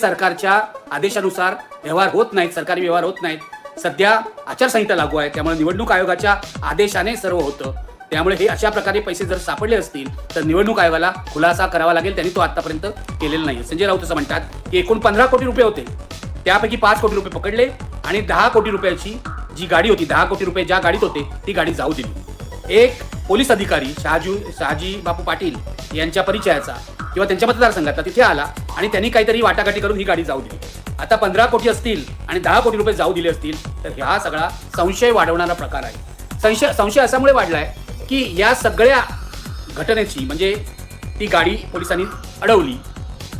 सरकारच्या आदेशानुसार व्यवहार होत नाहीत सरकारी व्यवहार होत नाहीत. सध्या आचारसंहिता लागू आहे त्यामुळे निवडणूक आयोगाच्या आदेशाने सर्व होतं. त्यामुळे हे अशा प्रकारे पैसे जर सापडले असतील तर निवडणूक आयोगाला खुलासा करावा लागेल त्यांनी तो आतापर्यंत केलेला नाही संजय राऊत असं म्हणतात की एकूण पंधरा कोटी रुपये होते. त्यापैकी पाच कोटी रुपये पकडले आणि दहा कोटी रुपयाची जी गाडी होती दहा कोटी रुपये ज्या गाडीत होते ती गाडी जाऊ दिली. एक पोलीस अधिकारी शहाजू शहाजी बापू पाटील यांच्या परिचयाचा किंवा त्यांच्या मतदारसंघातला तिथे आला आणि त्यांनी काहीतरी वाटाघाटी करून ही गाडी जाऊ दिली. आता पंधरा कोटी असतील आणि दहा कोटी रुपये जाऊ दिले असतील तर हा सगळा संशय वाढवणारा प्रकार आहे. संशय संशय अशामुळे वाढलाय की या सगळ्या घटनेची म्हणजे ती गाडी पोलिसांनी अडवली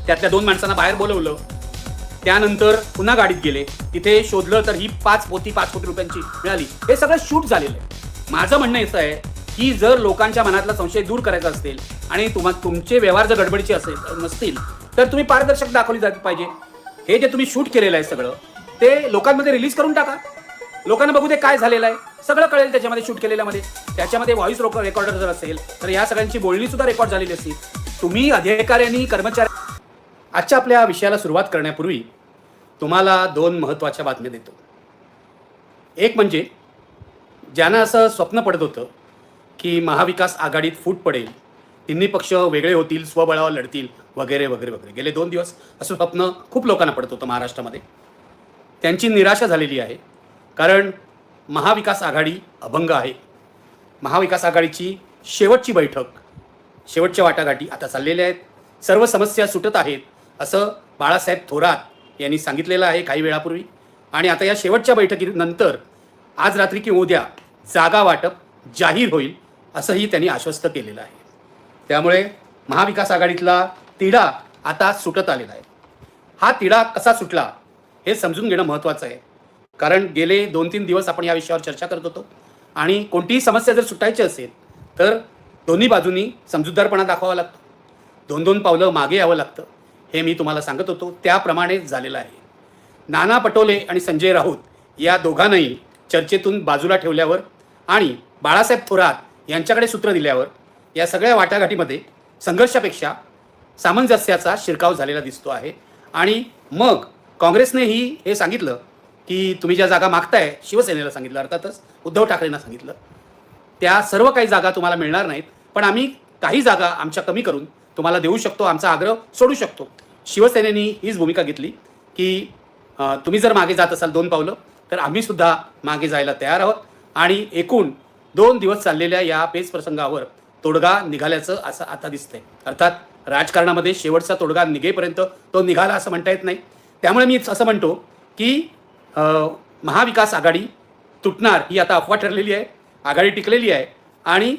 त्यातल्या दोन माणसांना बाहेर बोलवलं त्यानंतर पुन्हा गाडीत गेले तिथे शोधलं तर ही पाच पोती पाच कोटी रुपयांची मिळाली. हे सगळं शूट झालेलं आहे. माझं म्हणणं असं आहे की जर लोकांच्या मनातला संशय दूर करायचा असेल आणि तुम्हा तुमचे व्यवहार जर गडबडीचे असेल नसतील तर तुम्ही पारदर्शक दाखवली जात पाहिजे. हे जे तुम्ही शूट केलेलं आहे सगळं ते लोकांमध्ये रिलीज करून टाका. लोकांना बघू दे काय झालेलं आहे. सगळं कळेल त्याच्यामध्ये शूट केलेल्यामध्ये त्याच्यामध्ये व्हॉइस रेकॉर्डर जर असेल तर या सगळ्यांची बोलणी सुद्धा रेकॉर्ड झालेली असतील तुम्ही अधिकाऱ्यांनी कर्मचारी आजच्या आपल्या विषयाला सुरुवात करण्यापूर्वी तुम्हाला दोन महत्त्वाच्या बातम्या देतो. एक म्हणजे ज्यांना असं स्वप्न पडत होतं की महाविकास आघाडीत फूट पडेल तिन्ही पक्ष वेगळे होतील स्वबळावर लढतील वगैरे वगैरे वगैरे. गेले दोन दिवस असं स्वप्न खूप लोकांना पडत होतं महाराष्ट्रामध्ये. त्यांची निराशा झालेली आहे. कारण महाविकास आघाडी अभंग आहे. महाविकास आघाडीची शेवटची बैठक शेवटच्या वाटाघाटी आता चाललेल्या आहेत. सर्व समस्या सुटत आहेत असं बाळासाहेब थोरात यांनी सांगितलेलं आहे काही वेळापूर्वी. आणि आता या शेवटच्या बैठकीनंतर आज रात्री किंवा उद्या जागा वाटप जाहीर होईल असंही त्यांनी आश्वस्त केलेलं आहे. त्यामुळे महाविकास आघाडीतला तिढा आता सुटत आलेला आहे. हा तिढा कसा सुटला हे समजून घेणं महत्त्वाचं आहे. कारण गेले दोन तीन दिवस आपण या विषयावर चर्चा करत होतो आणि कोणतीही समस्या जर सुटायची असेल तर दोन्ही बाजूंनी समजूतदारपणा दाखवावा लागतो. दोन दोन पावलं मागे यावं लागतं हे मी तुम्हाला सांगत होतो. त्याप्रमाणेच झालेलं आहे. नाना पटोले आणि संजय राऊत या दोघांनाही चर्चेतून बाजूला ठेवल्यावर आणि बाळासाहेब थोरात यांच्याकडे सूत्र दिल्यावर या सगळ्या वाटाघाटीमध्ये संघर्षापेक्षा सामंजस्याचा शिरकाव झालेला दिसतो आहे. आणि मग काँग्रेसनेही हे सांगितलं की तुम्ही ज्या जागा मागताय शिवसेनेला सांगितलं अर्थातच उद्धव ठाकरेंना सांगितलं त्या सर्व काही जागा तुम्हाला मिळणार नाहीत. पण आम्ही काही जागा आमच्या कमी करून तुम्हाला देऊ शकतो आमचा आग्रह सोडू शकतो. शिवसेनेनी हीच भूमिका घेतली की तुम्ही जर मागे जात असाल दोन पावलं तर आम्ही सुद्धा मागे जायला तयार आहोत. आणि एकूण दोन दिवस चाललेल्या या पेच प्रसंगावर तोडगा निघाल्याचं असं आता दिसतंय. अर्थात राजकारणामध्ये शेवटचा तोडगा निघेपर्यंत तो निघाला असं म्हणता येत नाही. त्यामुळे मी असं म्हणतो की महाविकास आघाडी तुटणार ही आता अफवा ठरलेली आहे आघाडी टिकलेली आहे आणि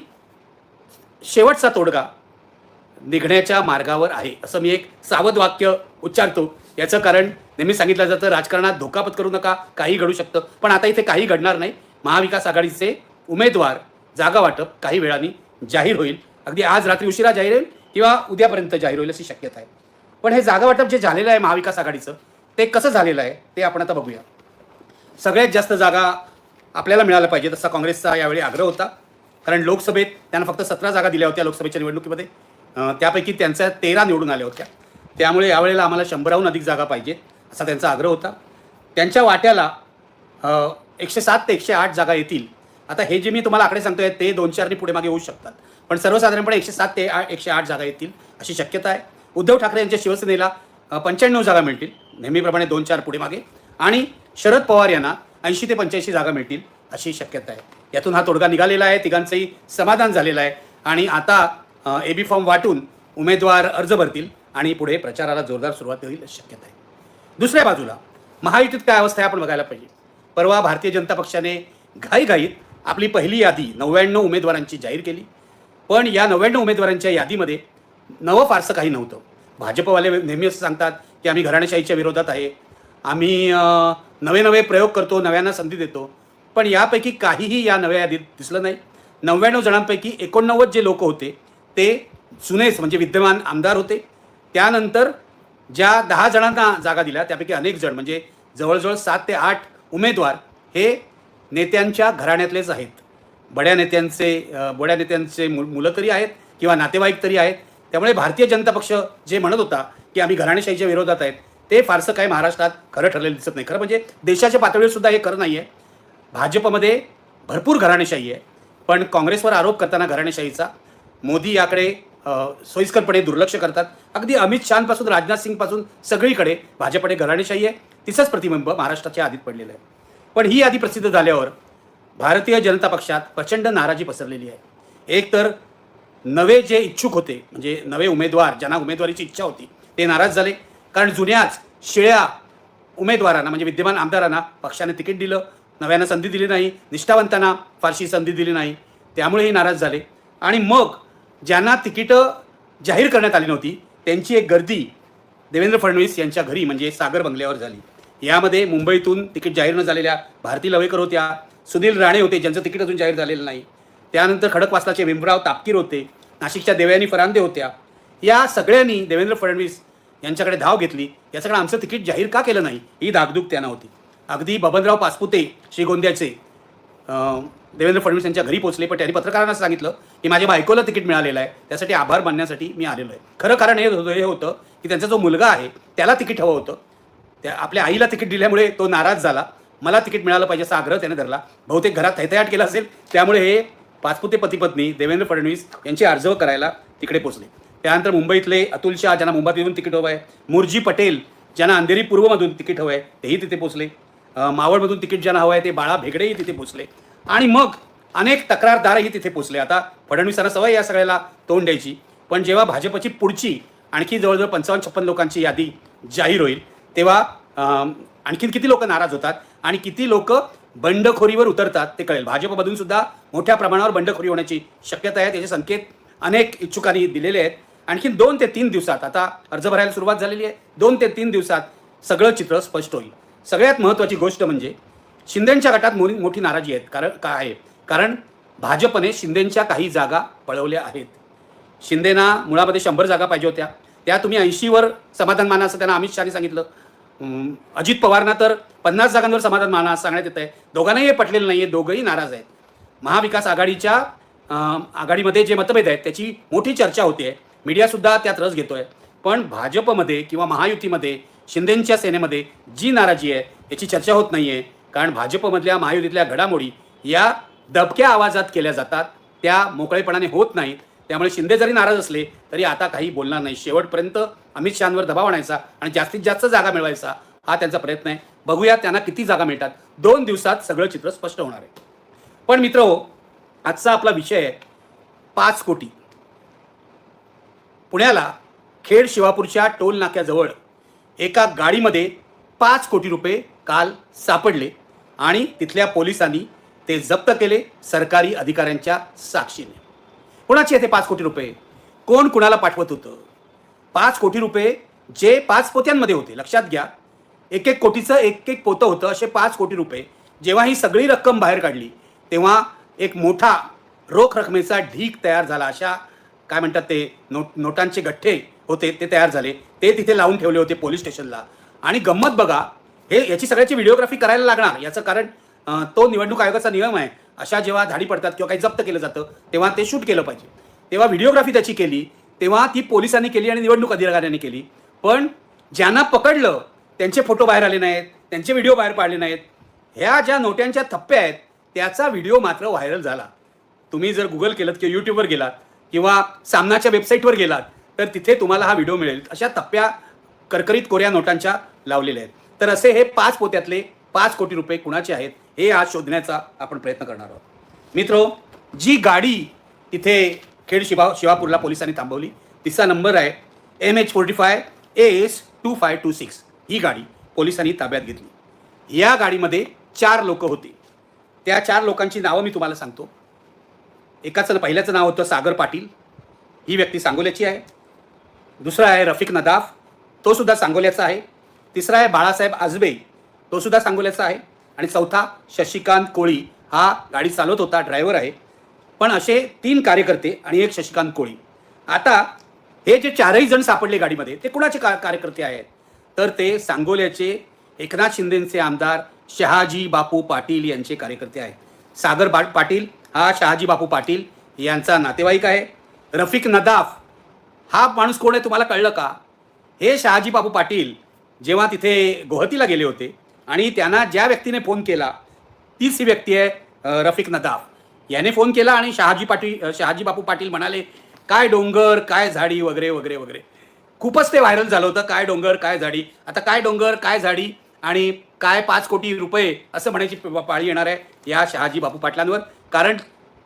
शेवटचा तोडगा निघण्याच्या मार्गावर आहे असं मी एक सावध वाक्य उच्चारतो. याचं कारण नेहमी सांगितलं जातं राजकारणात धोकापत करू नका काही घडू शकतं. पण आता इथे काही घडणार नाही. महाविकास आघाडीचे उमेदवार जागा वाटप काही वेळाने जाहीर होईल. अगदी आज रात्री उशिरा जाहीर होईल किंवा उद्यापर्यंत जाहीर होईल अशी शक्यता आहे. पण हे जागा वाटप जे झालेलं आहे महाविकास आघाडीचं ते कसं झालेलं आहे ते आपण आता बघूया. सगळ्यात जास्त जागा आपल्याला मिळायला पाहिजे तसा काँग्रेसचा यावेळी आग्रह होता. कारण लोकसभेत त्यांना फक्त सतरा जागा दिल्या होत्या लोकसभेच्या निवडणुकीमध्ये. त्यापैकी त्यांच्या तेरा निवडून आल्या होत्या. त्यामुळे यावेळेला आम्हाला शंभराहून अधिक जागा पाहिजेत असा त्यांचा आग्रह होता. त्यांच्या वाट्याला एकशे सात ते एकशे आठ जागा येतील आता हे जे मी तुम्हाला आकडे सांगतोय ते दोन चारने पुढे मागे होऊ शकतात. पण सर्वसाधारणपणे एकशे सात ते एकशे आठ जागा येतील अशी शक्यता आहे. उद्धव ठाकरे यांच्या शिवसेनेला पंच्याण्णव जागा मिळतील नेहमीप्रमाणे दोन चार पुढे मागे. आणि शरद पवार यांना ऐंशी ते पंच्याऐंशी जागा मिळतील अशी शक्यता आहे. यातून हा तोडगा निघालेला आहे तिघांचंही समाधान झालेलं आहे. आणि आता ए बी फॉर्म वाटून उमेदवार अर्ज भरतील आणि पुढे प्रचाराला जोरदार सुरुवात होईल अशी शक्यता आहे. दुसऱ्या बाजूला महायुतीत काय अवस्था आहे आपण बघायला पाहिजे. परवा भारतीय जनता पक्षाने घाईघाईत आपली पहिली यादी नव्याण्णव उमेदवारांची जाहीर केली. पण या नव्याण्णव उमेदवारांच्या यादीमध्ये नवं फारसं काही नव्हतं. भाजपवाले नेहमी असं सांगतात की आम्ही घराणेशाहीच्या विरोधात आहे. आम्ही नवे नवे प्रयोग करतो नव्यांना संधी देतो. पण यापैकी काहीही या नव्या यादीत दिसलं नाही. नव्याण्णव जणांपैकी एकोणनव्वद जे लोक होते ते जुनेच म्हणजे विद्यमान आमदार होते. त्यानंतर ज्या दहा जणांना जागा दिल्या त्यापैकी अनेक जण म्हणजे जवळजवळ सात ते आठ उमेदवार हे नेत्यांच्या घराण्यातलेच आहेत. बड्या नेत्यांचे बड्या नेत्यांचे मु मुलं तरी आहेत किंवा नातेवाईक तरी आहेत. त्यामुळे भारतीय जनता पक्ष जे म्हणत होता की आम्ही घराणेशाहीच्या विरोधात आहेत ते फारसं काही महाराष्ट्रात खरं ठरलेलं दिसत नाही. खरं म्हणजे देशाच्या पातळीवर सुद्धा हे खरं नाही आहे. भाजपमध्ये भरपूर घराणेशाही आहे. पण काँग्रेसवर आरोप करताना घराणेशाहीचा मोदी याकडे सोयीस्करपणे दुर्लक्ष करतात. अगदी अमित शहापासून राजनाथ सिंगपासून सगळीकडे भाजपकडे घराणेशाही आहे. तिचंच प्रतिबिंब महाराष्ट्राच्या आधीत पडलेलं आहे. पण ही यादी प्रसिद्ध झाल्यावर भारतीय जनता पक्षात प्रचंड नाराजी पसरलेली आहे. एक तर नवे जे इच्छुक होते म्हणजे नवे उमेदवार ज्यांना उमेदवारीची इच्छा होती ते नाराज झाले. कारण जुन्याच शिळ्या उमेदवारांना म्हणजे विद्यमान आमदारांना पक्षाने तिकीट दिलं नव्यानं संधी दिली नाही निष्ठावंतांना फारशी संधी दिली नाही त्यामुळेही नाराज झाले. आणि मग ज्यांना तिकीटं जाहीर करण्यात आली नव्हती त्यांची एक गर्दी देवेंद्र फडणवीस यांच्या घरी म्हणजे सागर बंगल्यावर झाली. यामध्ये मुंबईतून तिकीट जाहीर न झालेल्या भारती लवेकर होत्या सुनील राणे होते ज्यांचं तिकीट अजून जाहीर झालेलं नाही. त्यानंतर खडकवासलाचे भीमराव तापकीर होते नाशिकच्या देवयानी फरांदे होत्या. या सगळ्यांनी देवेंद्र फडणवीस यांच्याकडे धाव घेतली. या सगळं आमचं तिकीट जाहीर का केलं नाही? ही धाकधूक त्यांना होती. अगदी बबनराव पासपुते श्रीगोंद्याचे देवेंद्र फडणवीस यांच्या घरी पोहोचले पण त्यांनी पत्रकारांना सांगितलं की माझ्या बायकोला तिकीट मिळालेलं आहे. त्यासाठी आभार मानण्यासाठी मी आलेलो आहे. खरं कारण हे हे होतं की त्यांचा जो मुलगा आहे त्याला तिकीट हवं होतं. त्या आपल्या आईला तिकीट दिल्यामुळे तो नाराज झाला. मला तिकीट मिळालं पाहिजे असा आग्रह त्याने धरला. बहुतेक घरात थैथयाट केला असेल. त्यामुळे हे पाचपुते पतीपत्नी देवेंद्र फडणवीस यांची अर्ज करायला तिकडे पोहोचले. त्यानंतर मुंबईतले अतुल शाह ज्यांना मुंबईतून तिकीट हवं आहे मुरजी पटेल ज्यांना अंधेरी पूर्वमधून तिकीट हवं आहे तेही तिथे पोचले मावळमधून तिकीट ज्यांना हवं आहे ते बाळा भेगडेही तिथे पोचले आणि मग अनेक तक्रारदारही तिथे पोचले आता फडणवीसांना सवय या सगळ्याला तोंड द्यायची. पण जेव्हा भाजपची पुढची आणखी जवळजवळ पंचावन्न छप्पन लोकांची यादी जाहीर होईल तेव्हा आणखीन किती लोक नाराज होतात आणि किती लोक बंडखोरीवर उतरतात ते कळेल. भाजपमधून सुद्धा मोठ्या प्रमाणावर बंडखोरी होण्याची शक्यता आहे त्याचे संकेत अनेक इच्छुकांनी दिलेले आहेत. आणखीन दोन ते तीन दिवसात आता अर्ज भरायला सुरुवात झालेली आहे दोन ते तीन दिवसात सगळं चित्र स्पष्ट होईल. सगळ्यात महत्त्वाची गोष्ट म्हणजे शिंदेच्या गटात मोठी मोठी नाराजी आहेत. कारण का आहे? कारण भाजपने शिंदेच्या काही जागा पळवल्या आहेत. शिंदेना मुळामध्ये शंभर जागा पाहिजे होत्या. त्या तुम्ही ऐंशीवर समाधान माना असं त्यांना अमित शहाने सांगितलं. अजित पवारना तर पन्नास जागांवर समाधान माना सांगण्यात येत आहे दोघांनाही हे पटलेलं नाही आहे दोघंही नाराज आहेत. महाविकास आघाडीच्या आघाडीमध्ये जे मतभेद आहेत त्याची मोठी चर्चा होते मीडियासुद्धा त्यात रस घेतोय. पण भाजपमध्ये किंवा महायुतीमध्ये शिंदेंच्या सेनेमध्ये जी नाराजी आहे याची चर्चा होत नाही आहे कारण भाजपमधल्या महायुतीतल्या घडामोडी या दबक्या आवाजात केल्या जातात. त्या मोकळेपणाने होत नाहीत. त्यामुळे शिंदे जरी नाराज असले तरी आता काही बोलणार नाही. शेवटपर्यंत अमित शहांवर दबाव आणायचा आणि जास्तीत जास्त जागा मिळवायचा हा त्यांचा प्रयत्न आहे. बघूया त्यांना किती जागा मिळतात. दोन दिवसात सगळं चित्र स्पष्ट होणार आहे. पण मित्र हो, आजचा आपला विषय आहे पाच कोटी. पुण्याला खेड शिवापूरच्या टोल नाक्याजवळ एका गाडीमध्ये पाच कोटी रुपये काल सापडले आणि तिथल्या पोलिसांनी ते जप्त केले सरकारी अधिकाऱ्यांच्या साक्षीने. कोणाचे येते पाच कोटी रुपये? कोण कुणाला पाठवत होतं? पाच कोटी रुपये जे पाच पोत्यांमध्ये होते. लक्षात घ्या. एक एक कोटीचं एक एक पोतं होतं. असे पाच कोटी रुपये. जेव्हा ही सगळी रक्कम बाहेर काढली तेव्हा एक मोठा रोख रकमेचा ढीक तयार झाला. अशा काय म्हणतात ते नोट नोटांचे गठ्ठे होते ते तयार झाले. ते तिथे लावून ठेवले होते पोलीस स्टेशनला. आणि गंमत बघा हे याची सगळ्याची व्हिडिओग्राफी करायला लागणार. याचं कारण तो निवडणूक आयोगाचा नियम आहे अशा जेव्हा धाडी पडतात किंवा काही जप्त केलं जातं तेव्हा ते शूट केलं पाहिजे. तेव्हा व्हिडिओग्राफी त्याची केली तेव्हा ती पोलिसांनी केली आणि निवडणूक अधिकाऱ्यांनी केली. पण ज्यांना पकडलं त्यांचे फोटो बाहेर आले नाहीत त्यांचे व्हिडिओ बाहेर पाडले नाहीत. ह्या ज्या नोट्यांच्या थप्प्या आहेत त्याचा व्हिडिओ मात्र व्हायरल झाला. तुम्ही जर गुगल केलं किंवा यूट्यूबवर गेलात किंवा सामनाच्या वेबसाईटवर गेलात तर तिथे तुम्हाला हा व्हिडिओ मिळेल. अशा थप्प्या करकरीत कोऱ्या नोटांच्या लावलेल्या आहेत. तर असे हे पाच पोत्यातले पाच कोटी रुपये कुणाचे आहेत हे आज शोधण्याचा आपण प्रयत्न करणार आहोत. मित्रो जी गाडी तिथे खेड शिवा शिवापूरला पोलिसांनी थांबवली तिचा नंबर आहे M H forty five A S two five two six ही गाडी पोलिसांनी ताब्यात घेतली. या गाडीमध्ये चार लोक होते. त्या चार लोकांची नावं मी तुम्हाला सांगतो. एकाचं पहिल्याचं नाव होतं सागर पाटील. ही व्यक्ती सांगोल्याची आहे. दुसरा आहे रफिक नदाफ. तो सुद्धा सांगोल्याचा आहे. तिसरा आहे बाळासाहेब आजबे. तो सुद्धा सांगोल्याचा आहे. आणि चौथा शशिकांत कोळी हा गाडी चालवत होता ड्रायव्हर आहे. पण असे तीन कार्यकर्ते आणि एक शशिकांत कोळी. आता हे जे चारही जण सापडले गाडीमध्ये ते कुणाचे का कार्यकर्ते आहेत? तर ते सांगोल्याचे एकनाथ शिंदेचे आमदार शहाजी बापू पाटील यांचे कार्यकर्ते आहेत. सागर बा पाटील हा शहाजी बापू पाटील यांचा नातेवाईक आहे. रफिक नदाफ हा माणूस कोण आहे तुम्हाला कळलं का? हे शहाजी बापू पाटील जेव्हा तिथे गोहतीला गेले होते आणि त्यांना ज्या व्यक्तीने फोन केला तीच ही व्यक्ती आहे रफिक नदाफ. याने फोन केला आणि शहाजी पाटील शहाजी बापू पाटील म्हणाले काय डोंगर काय झाडी वगैरे वगैरे वगैरे. खूपच ते व्हायरल झालं होतं काय डोंगर काय झाडी? आता काय डोंगर काय झाडी आणि काय पाच कोटी रुपये? असं म्हणायची पाळी येणार आहे या शहाजी बापू पाटलांवर. कारण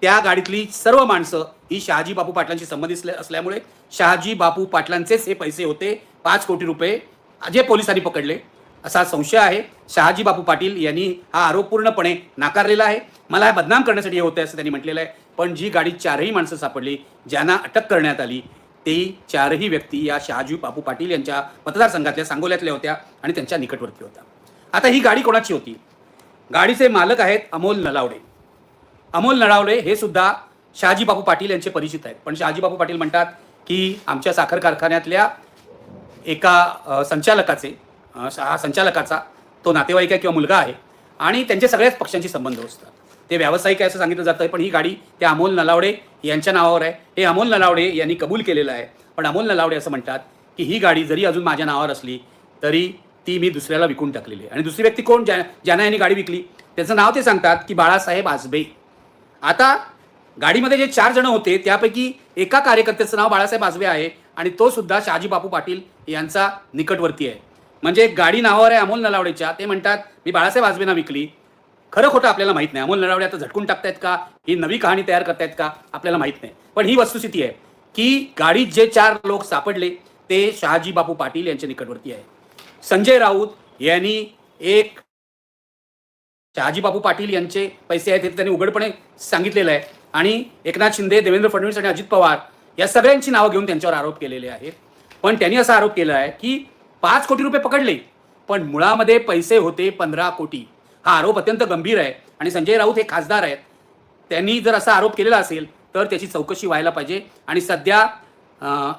त्या गाडीतली सर्व माणसं ही शहाजी बापू पाटलांशी संबंधित असल्यामुळे शहाजी बापू पाटलांचेच हे पैसे होते पाच कोटी रुपये जे पोलिसांनी पकडले. असा संशय आहे. शहाजी बापू पाटील यांनी हा आरोप पूर्णपणे नाकारलेला आहे. मला बदनाम करण्यासाठी हे होते असं त्यांनी म्हटलेलं आहे. पण जी गाडी चारही माणसं सापडली ज्यांना अटक करण्यात आली ते चारही व्यक्ती या शहाजी बापू पाटील यांच्या मतदारसंघातल्या सांगोल्यातल्या होत्या आणि त्यांच्या निकटवर्ती होत्या. आता ही गाडी कोणाची होती? गाडीचे मालक आहेत अमोल नलावडे. अमोल नळावडे हे सुद्धा शहाजी बापू पाटील यांचे परिचित आहेत. पण शहाजी बापू पाटील म्हणतात की आमच्या साखर कारखान्यातल्या एका संचालकाचे हा संचालकाचा तो नातेवाईक आहे किंवा मुलगा आहे आणि त्यांचे सगळ्याच पक्षांशी संबंध असतात. ते व्यावसायिक आहे असं सांगितलं जातं आहे पण ही गाडी त्या अमोल नलावडे यांच्या नावावर आहे. हे अमोल नलावडे यांनी कबूल केलेलं आहे. पण अमोल नलावडे असं म्हणतात की ही गाडी जरी अजून माझ्या नावावर असली तरी ती मी दुसऱ्याला विकून टाकलेली आहे. आणि दुसरी व्यक्ती कोण? ज्या ज्यांना यांनी गाडी विकली. त्याचं नाव ते सांगतात की बाळासाहेब आजबे. आता गाडीमध्ये जे चार जण होते त्यापैकी एका कार्यकर्त्याचं नाव बाळासाहेब आजबे आहे आणि तो सुद्धा शहाजी बापू पाटील यांचा निकटवर्ती आहे. म्हणजे गाडी नावावर आहे अमोल नलावडेच्या. ते म्हणतात मी बाळासाहेब आजबेंना विकली. खरं खोटं आपल्याला माहीत नाही. अमोल नलावडे आता झटकून टाकतायत का? ही नवी कहाणी तयार करतायत का? आपल्याला माहीत नाही. पण ही वस्तुस्थिती आहे की गाडीत जे चार लोक सापडले ते शहाजी बापू पाटील यांच्या निकटवर्ती आहे. संजय राऊत यांनी एक शहाजी बापू पाटील यांचे पैसे आहेत हे त्यांनी उघडपणे सांगितलेलं आहे. आणि एकनाथ शिंदे देवेंद्र फडणवीस आणि अजित पवार या सगळ्यांची नावं घेऊन त्यांच्यावर आरोप केलेले आहेत. पण त्यांनी असा आरोप केला आहे की पाच कोटी रुपये पकडले. पण मुळामध्ये पैसे होते पंधरा कोटी. हा आरोप अत्यंत गंभीर आहे आणि संजय राऊत हे खासदार आहेत. त्यांनी जर असा आरोप केलेला असेल तर त्याची चौकशी व्हायला पाहिजे आणि सध्या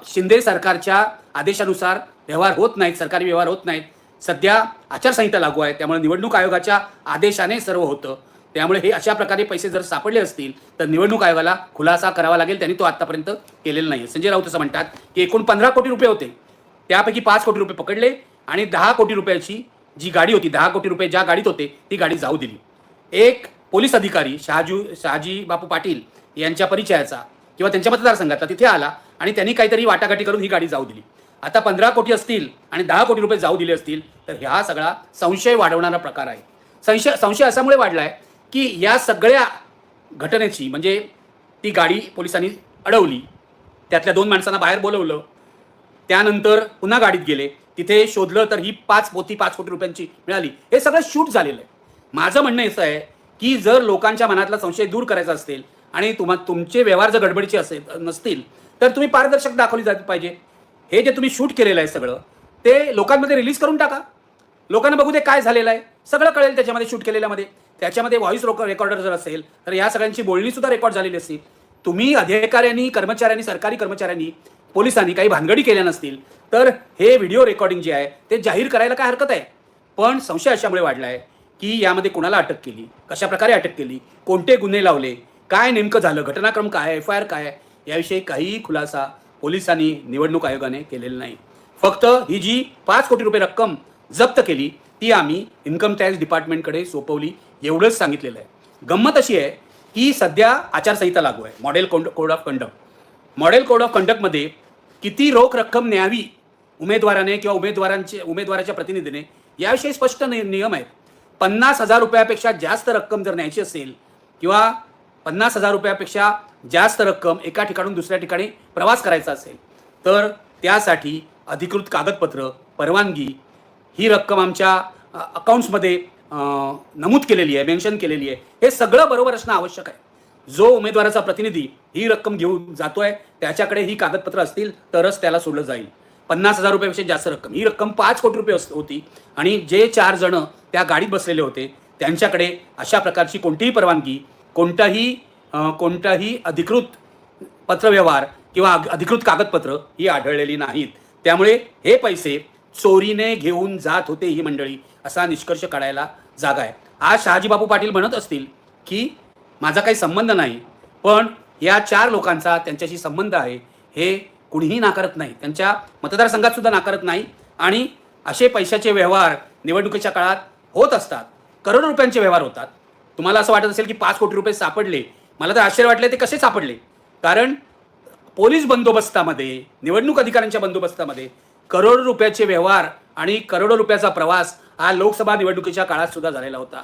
शिंदे सरकारच्या आदेशानुसार व्यवहार होत नाहीत सरकारी व्यवहार होत नाहीत. सध्या आचारसंहिता लागू आहे त्यामुळे निवडणूक आयोगाच्या आदेशाने सर्व होतं. त्यामुळे हे अशा प्रकारे पैसे जर सापडले असतील तर निवडणूक आयोगाला खुलासा करावा लागेल त्यांनी तो आतापर्यंत केलेला नाही संजय राऊत असं म्हणतात की एकूण पंधरा कोटी रुपये होते. त्यापैकी पाच कोटी रुपये पकडले आणि दहा कोटी रुपयाची जी गाडी होती दहा कोटी रुपये ज्या गाडीत होते ती गाडी जाऊ दिली. एक पोलीस अधिकारी शहाजू शहाजी बापू पाटील यांच्या परिचयाचा किंवा त्यांच्या मतदारसंघातला तिथे आला आणि त्यांनी काहीतरी वाटाघाटी करून ही गाडी जाऊ दिली. आता पंधरा कोटी असतील आणि दहा कोटी रुपये जाऊ दिले असतील तर हा सगळा संशय वाढवणारा प्रकार आहे. संशय संशय असामुळे वाढला आहे की या सगळ्या घटनेची म्हणजे ती गाडी पोलिसांनी अडवली त्यातल्या दोन माणसांना बाहेर बोलवलं त्यानंतर पुन्हा गाडीत गेले. तिथे शोधलं तर ही पाच पोती पाच कोटी रुपयांची मिळाली. हे सगळं शूट झालेलं आहे. माझं म्हणणं असं आहे की जर लोकांच्या मनातला संशय दूर करायचा असेल आणि तुम्हा तुमचे व्यवहार जर गडबडीचे असेल नसतील तर तुम्ही पारदर्शक दाखवली जात पाहिजे. हे जे तुम्ही शूट केलेलं आहे सगळं ते लोकांमध्ये रिलीज करून टाका. लोकांना बघू दे काय झालेलं आहे. सगळं कळेल त्याच्यामध्ये शूट केलेल्यामध्ये. त्याच्यामध्ये व्हॉइस रेकॉर्डर जर असेल तर या सगळ्यांची बोलणीसुद्धा रेकॉर्ड झालेली असतील तुम्ही अधिकाऱ्यांनी कर्मचाऱ्यांनी सरकारी कर्मचाऱ्यांनी पोलिसांनी काही भानगडी केल्या नसतील तर हे व्हिडिओ रेकॉर्डिंग जे आहे ते जाहीर करायला काय हरकत आहे? पण संशय अशामुळे वाढला आहे की यामध्ये कोणाला अटक केली? कशा प्रकारे अटक केली? कोणते गुन्हे लावले? काय नेमकं झालं? घटनाक्रम काय एफ आय आर काय याविषयी काहीही खुलासा पोलिसांनी निवडणूक आयोगाने केलेला नाही. फक्त ही जी पाच कोटी रुपये रक्कम जप्त केली ती आम्ही इन्कम टॅक्स डिपार्टमेंटकडे सोपवली एवढंच सांगितलेलं आहे. गंमत अशी आहे की सध्या आचारसंहिता लागू आहे. Model code code of conduct. Model code of कंडक्टमध्ये किती रोख रक्कम न्यावी उमेदवाराने किंवा उमेदवारांचे उमेदवाराच्या प्रतिनिधीने याविषयी स्पष्ट नियम आहेत. पन्नास हजार रुपयापेक्षा जास्त रक्कम जर न्यायची असेल किंवा पन्नास हजार रुपयापेक्षा जास्त रक्कम एका ठिकाणून दुसऱ्या ठिकाणी प्रवास करायचा असेल तर त्यासाठी अधिकृत कागदपत्र परवानगी ही रक्कम आमच्या अकाउंट्समध्ये नमूद केलेली आहे मेन्शन केलेली आहे. हे सगळं बरोबर असणं आवश्यक आहे. जो उमेदवाराचा प्रतिनिधी ही रक्कम घेऊन जातोय त्याच्याकडे ही कागदपत्र असतील तरच त्याला सोडलं जाईल. पन्नास हजार रुपयापेक्षा जास्त रक्कम. ही रक्कम पाच कोटी रुपये अस- होती. आणि जे चार जण त्या गाडीत बसलेले होते त्यांच्याकडे अशा प्रकारची कोणतीही परवानगी कोणताही कोणताही अधिकृत पत्रव्यवहार किंवा अधिकृत कागदपत्र ही आढळलेली नाहीत. त्यामुळे हे पैसे चोरीने घेऊन जात होते ही मंडळी असा निष्कर्ष काढायला जागा आहे. आज शहाजीबापू पाटील म्हणत असतील की माझा काही संबंध नाही पण या चार लोकांचा त्यांच्याशी संबंध आहे हे कुणीही नाकारत नाही. त्यांच्या मतदारसंघात सुद्धा नाकारत नाही आणि असे पैशाचे व्यवहार निवडणुकीच्या काळात होत असतात. करोडो रुपयांचे व्यवहार होतात. तुम्हाला असं वाटत असेल की पाच कोटी रुपये सापडले. मला तर आश्चर्य वाटले ते कसे सापडले. कारण पोलीस बंदोबस्तामध्ये निवडणूक अधिकाऱ्यांच्या बंदोबस्तामध्ये करोडो रुपयाचे व्यवहार आणि करोडो रुपयाचा प्रवास हा लोकसभा निवडणुकीच्या काळात सुद्धा झालेला होता.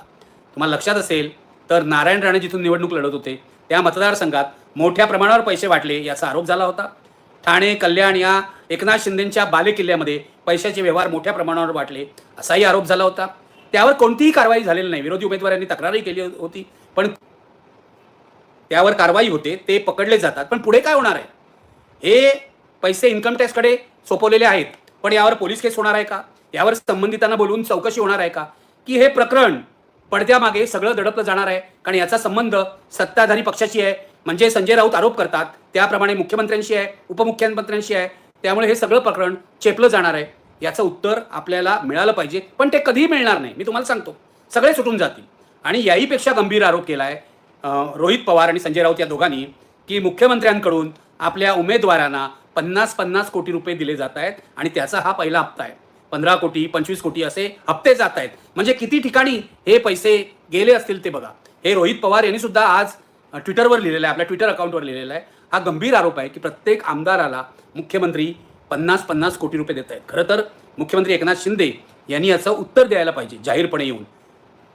तुम्हाला लक्षात असेल तर नारायण राणे जिथून निवडणूक लढत होते त्या मतदारसंघात मोठ्या प्रमाणावर पैसे वाटले याचा आरोप झाला होता. ठाणे कल्याण या एकनाथ शिंदेंच्या बालेकिल्ल्यामध्ये पैशाचे व्यवहार मोठ्या प्रमाणावर वाटले असाही आरोप झाला होता. त्यावर कोणतीही कारवाई झालेली नाही विरोधी उमेदवारांनी तक्रारही केली होती पण त्यावर कारवाई होते ते पकडले जातात. पण पुढे काय होणार आहे? हे पैसे इन्कम टॅक्सकडे सोपवलेले आहेत पण यावर पोलीस केस होणार आहे का? यावर संबंधितांना बोलवून चौकशी होणार आहे का? की हे प्रकरण पडद्यामागे सगळं दडपलं जाणार आहे. कारण याचा संबंध सत्ताधारी पक्षाशी आहे. म्हणजे संजय राऊत आरोप करतात. त्याप्रमाणे मुख्यमंत्र्यांशी आहे उपमुख्यमंत्र्यांशी आहे. त्यामुळे हे सगळं प्रकरण चेपलं जाणार आहे. याचं उत्तर आपल्याला मिळालं पाहिजे. पण ते कधीही मिळणार नाही. मी तुम्हाला सांगतो. सगळे सुटून जातील. आणि याहीपेक्षा गंभीर आरोप केला आहे रोहित पवार आणि संजय राऊत या दोघांनी की मुख्यमंत्र्यांकडून आपल्या उमेदवारांना पन्नास पन्नास कोटी रुपये दिले जात आहेत. आणि त्याचा हा पहिला हप्ता आहे. पंधरा कोटी पंचवीस कोटी असे हप्ते जात आहेत. म्हणजे किती ठिकाणी हे पैसे गेले असतील ते बघा. हे रोहित पवार यांनी सुद्धा आज ट्विटरवर लिहिलेलं आहे आपल्या ट्विटर अकाउंटवर लिहिलेलं आहे. हा गंभीर आरोप आहे की प्रत्येक आमदाराला मुख्यमंत्री पन्नास पन्नास कोटी रुपये देत आहेत. खरं तर मुख्यमंत्री एकनाथ शिंदे यांनी याचं उत्तर द्यायला पाहिजे जाहीरपणे येऊन.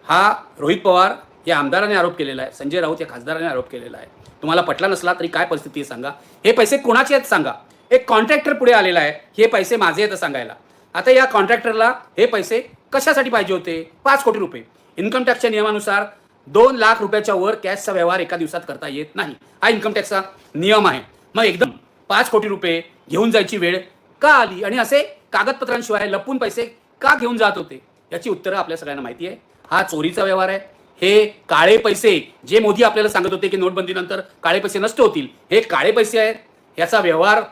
हा रोहित पवार या आमदाराने आरोप केलेला आहे संजय राऊत या खासदाराने आरोप केलेला आहे. तुम्हाला पटला नसला तरी काय परिस्थिती आहे सांगा. हे पैसे कोणाचे आहेत सांगा. एक कॉन्ट्रॅक्टर पुढे आलेला आहे हे पैसे माझे आहेत सांगायला. आता या कॉन्ट्रॅक्टरला हे पैसे कशासाठी पाहिजे होते? पाच कोटी रुपये. इन्कम टॅक्सच्या नियमानुसार दोन लाख रुपयाच्या वर कॅशचा व्यवहार एका दिवसात करता येत नाही. हा इन्कम टॅक्सचा नियम आहे. मग एकदम पाच कोटी रुपये घेऊन जायची वेळ का आली? आणि असे कागदपत्रांशिवाय लपून पैसे का घेऊन जात होते? याची उत्तरं आपल्या सगळ्यांना माहिती आहे. हा चोरीचा व्यवहार आहे. हे काळे पैसे जे मोदी आपल्याला सांगत होते की नोटबंदीनंतर काळे पैसे नष्ट होतील हे काळे पैसे आहेत. याचा व्यवहार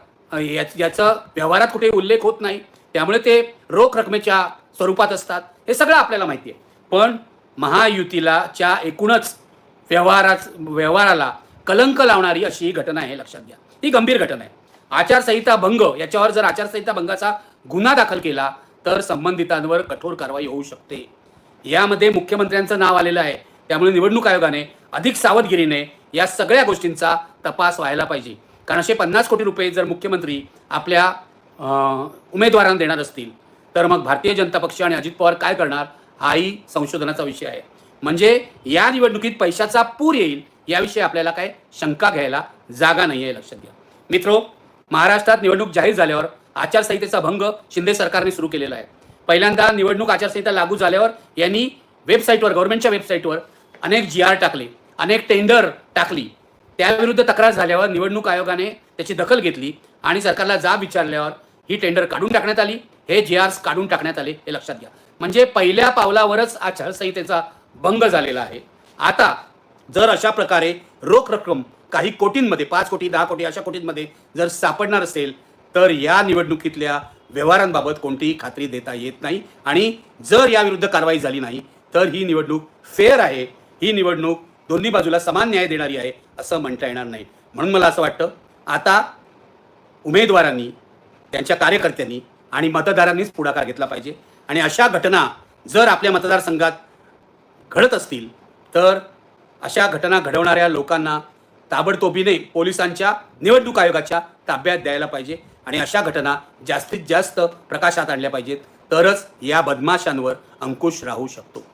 याचा व्यवहारात कुठे उल्लेख होत नाही. त्यामुळे ते रोख रकमेच्या स्वरूपात असतात. हे सगळं आपल्याला माहिती आहे. पण महायुतीला च्या एकूणच व्यवहाराच व्यवहाराला कलंक लावणारी अशी ही घटना आहे लक्षात घ्या. ही गंभीर घटना आहे. आचारसंहिता भंग याच्यावर जर आचारसंहिता भंगाचा गुन्हा दाखल केला तर संबंधितांवर कठोर कारवाई होऊ शकते. यामध्ये मुख्यमंत्र्यांचं नाव आलेलं आहे. त्यामुळे निवडणूक आयोगाने अधिक सावधगिरीने या सगळ्या गोष्टींचा तपास व्हायला पाहिजे. कारण असे पन्नास कोटी रुपये जर मुख्यमंत्री आपल्या उमेदवारांना देणार असतील तर मग भारतीय जनता पक्ष आणि अजित पवार काय करणार हाही संशोधनाचा विषय आहे. म्हणजे या निवडणुकीत पैशाचा पूर येईल याविषयी आपल्याला काय शंका घ्यायला जागा नाही आहे लक्षात घ्या. मित्रो महाराष्ट्रात निवडणूक जाहीर झाल्यावर आचारसंहितेचा भंग शिंदे सरकारने सुरू केलेला आहे. पहिल्यांदा निवडणूक आचारसंहिता लागू झाल्यावर यांनी वेबसाईटवर गव्हर्नमेंटच्या वेबसाईटवर अनेक जी आर टाकले अनेक टेंडर टाकली. त्याविरुद्ध तक्रार झाल्यावर निवडणूक आयोगाने त्याची दखल घेतली आणि सरकारला जाब विचारल्यावर ही टेंडर काढून टाकण्यात आली हे जी आर्स काढून टाकण्यात आले हे लक्षात घ्या. म्हणजे पहिल्या पावलावरच आचारसंहितेचा भंग झालेला आहे. आता जर अशा प्रकारे रोख रक्कम काही कोटींमध्ये पाच कोटी दहा कोटी अशा कोटींमध्ये जर सापडणार असेल तर या निवडणुकीतल्या व्यवहारांबाबत कोणतीही खात्री देता येत नाही. आणि जर याविरुद्ध कारवाई झाली नाही तर ही निवडणूक फेअर आहे. ही निवडणूक दोन्ही बाजूला समान न्याय देणारी आहे असं म्हणता येणार नाही. म्हणून मला असं वाटतं आता उमेदवारांनी त्यांच्या कार्यकर्त्यांनी आणि मतदारांनीच पुढाकार घेतला पाहिजे. आणि अशा घटना जर आपल्या मतदारसंघात घडत असतील तर अशा घटना घडवणाऱ्या लोकांना ताबडतोबीने पोलिसांच्या निवडणूक आयोगाच्या ताब्यात द्यायला पाहिजे आणि अशा घटना जास्तीत जास्त प्रकाशात आणल्या पाहिजेत. तरच या बदमाशांवर अंकुश राहू शकतो.